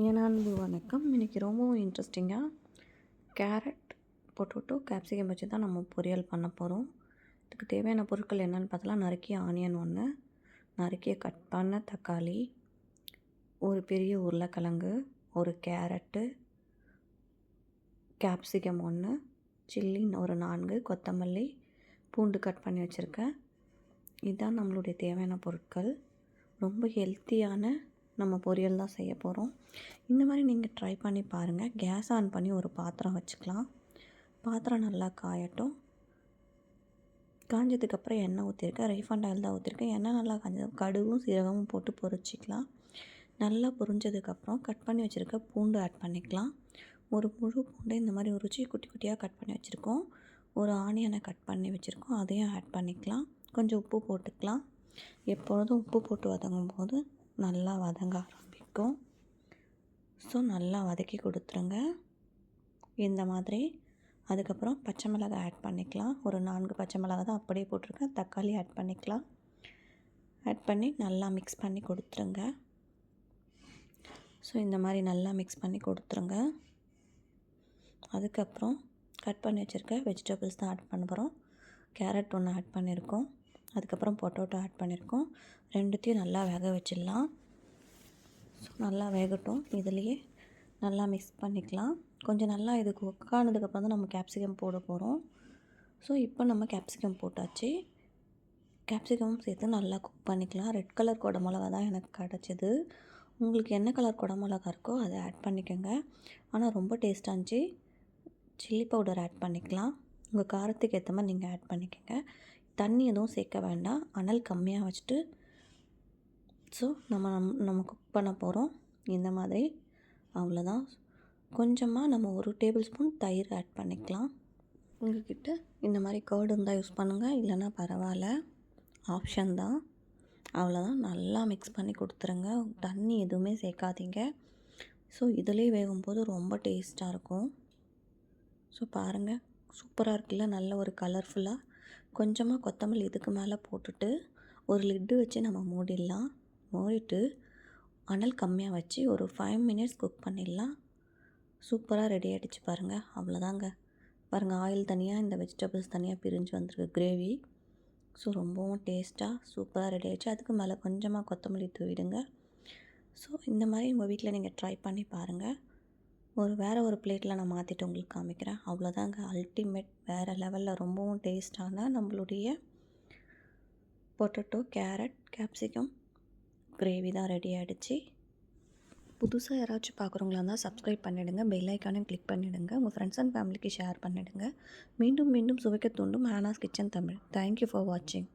என் அன்பு வணக்கம். இன்றைக்கி ரொம்பவும் இன்ட்ரெஸ்டிங்காக கேரட் பொட்டோட்டோ கேப்சிகம் வச்சு தான் நம்ம பொரியல் பண்ண போகிறோம் இதுக்கு தேவையான பொருட்கள் என்னென்னு பார்த்தலாம் நறுக்கிய ஆனியன் ஒன்று நறுக்கிய கட் பண்ண தக்காளி ஒரு பெரிய உருளைக்கிழங்கு ஒரு கேரட்டு கேப்சிகம் ஒன்று சில்லி ஒரு நான்கு கொத்தமல்லி பூண்டு கட் பண்ணி வச்சுருக்கேன். இதுதான் நம்மளுடைய தேவையான பொருட்கள். ரொம்ப ஹெல்த்தியான நம்ம பொரியல் தான் செய்ய போகிறோம். இந்த மாதிரி நீங்கள் ட்ரை பண்ணி பாருங்கள். கேஸ் ஆன் பண்ணி ஒரு பாத்திரம் வச்சுக்கலாம். பாத்திரம் நல்லா காயட்டும். காஞ்சதுக்கப்புறம் எண்ணெய் ஊற்றிருக்கேன். ரீஃபண்ட் ஆயில் தான் ஊற்றிருக்கேன். எண்ணெய் நல்லா காஞ்சது கடுகும் சீரகமும் போட்டு பொரிச்சிக்கலாம். நல்லா பொரிஞ்சதுக்கப்புறம் கட் பண்ணி வச்சுருக்க பூண்டு ஆட் பண்ணிக்கலாம். ஒரு முழு பூண்டை இந்த மாதிரி ருச்சி குட்டி குட்டியாக கட் பண்ணி வச்சுருக்கோம். ஒரு ஆனியனை கட் பண்ணி வச்சுருக்கோம். அதையும் ஆட் பண்ணிக்கலாம். கொஞ்சம் உப்பு போட்டுக்கலாம். எப்பொழுதும் உப்பு போட்டு வதங்கும் போது நல்லா வதங்க ஆரம்பிக்கும். ஸோ நல்லா வதக்கி கொடுத்துருங்க. இந்த மாதிரி. அதுக்கப்புறம் பச்சை மிளகாய் ஆட் பண்ணிக்கலாம். ஒரு நான்கு பச்சை மிளகாய் தான் அப்படியே போட்டிருக்கேன். தக்காளி ஆட் பண்ணிக்கலாம். ஆட் பண்ணி நல்லா மிக்ஸ் பண்ணி கொடுத்துருங்க. ஸோ இந்த மாதிரி நல்லா மிக்ஸ் பண்ணி கொடுத்துருங்க. அதுக்கப்புறம் கட் பண்ணி வச்சுருக்க வெஜிடபிள்ஸ் தான் ஆட் பண்ண போகிறோம் கேரட் ஒன்று ஆட் பண்ணியிருக்கோம் அதுக்கப்புறம் பொட்டோட்டோ ஆட் பண்ணியிருக்கோம். ரெண்டுத்தையும் நல்லா வேக வச்சிடலாம். ஸோ நல்லா வேகட்டும். இதுலேயே நல்லா மிக்ஸ் பண்ணிக்கலாம். கொஞ்சம் நல்லா இது குக் ஆனதுக்கப்புறம் தான் நம்ம கேப்சிகம் போட போகிறோம் ஸோ இப்போ நம்ம கேப்சிகம் போட்டாச்சு. கேப்சிகம் சேர்த்து நல்லா குக் பண்ணிக்கலாம். ரெட் கலர் குடமிளகா தான் எனக்கு கிடச்சிது. உங்களுக்கு என்ன கலர் குடமிளகா இருக்கோ அதை ஆட் பண்ணிக்கோங்க. ஆனால் ரொம்ப டேஸ்ட்டாக இருந்துச்சு. சில்லி பவுடர் ஆட் பண்ணிக்கலாம். உங்கள் காரத்துக்கு ஏற்ற மாதிரி நீங்கள் ஆட் பண்ணிக்கோங்க. தண்ணி எதுவும் சேர்க்க வேண்டாம். அனல் கம்மியாக வச்சுட்டு ஸோ நம்ம நம் நம்ம குக் பண்ண போகிறோம் இந்த மாதிரி. அவ்வளோதான். கொஞ்சமாக நம்ம ஒரு டேபிள் ஸ்பூன் தயிர் ஆட் பண்ணிக்கலாம். உங்கள்கிட்ட இந்த மாதிரி கேர்டு இருந்தால் யூஸ் பண்ணுங்கள் இல்லைன்னா பரவாயில்ல. ஆப்ஷன் தான். அவ்வளோதான். நல்லா மிக்ஸ் பண்ணி கொடுத்துருங்க. தண்ணி எதுவுமே சேர்க்காதீங்க. ஸோ இதிலே வேகும்போது ரொம்ப டேஸ்ட்டாக இருக்கும். ஸோ பாருங்கள் சூப்பராக இருக்குல்ல? நல்ல ஒரு கலர்ஃபுல்லாக கொஞ்சமாக கொத்தமல்லி இதுக்கு மேலே போட்டுட்டு ஒரு லிட்டு வச்சு நம்ம மூடிடலாம். மூடிட்டு அனல் கம்மியாக வச்சு ஒரு ஃபைவ் மினிட்ஸ் குக் பண்ணிடலாம். சூப்பராக ரெடி ஆகிடுச்சு பாருங்கள் அவ்வளோதாங்க பாருங்கள் ஆயில் தனியாக இந்த வெஜிடபிள்ஸ் தனியாக பிரிஞ்சு வந்திருக்கு கிரேவி ஸோ ரொம்பவும் டேஸ்ட்டாக சூப்பராக ரெடி ஆகிடுச்சு அதுக்கு மேலே கொஞ்சமாக கொத்தமல்லி தூவிடுங்க. ஸோ இந்த மாதிரி உங்கள் வீட்டில் நீங்கள் ட்ரை பண்ணி பாருங்கள் ஒரு வேறு ஒரு பிளேட்டில் நான் மாற்றிட்டு உங்களுக்கு காமிக்கிறேன். அவ்வளோதாங்க அல்டிமேட் வேறு லெவலில் ரொம்பவும் டேஸ்டான நம்மளுடைய பொட்டட்டோ கேரட் கேப்சிகம் கிரேவி தான் ரெடி ஆகிடுச்சு புதுசாக யாராச்சும் பார்க்குறவங்களா இருந்தால் சப்ஸ்கிரைப் பண்ணிவிடுங்க பெல் கிளிக் பண்ணிவிடுங்க உங்கள் ஃப்ரெண்ட்ஸ் அண்ட் ஃபேமிலிக்கு ஷேர் பண்ணிவிடுங்க மீண்டும் மீண்டும் சுவைக்க தூண்டும் Hana's Kitchen Tamil. Thank you for வாட்சிங்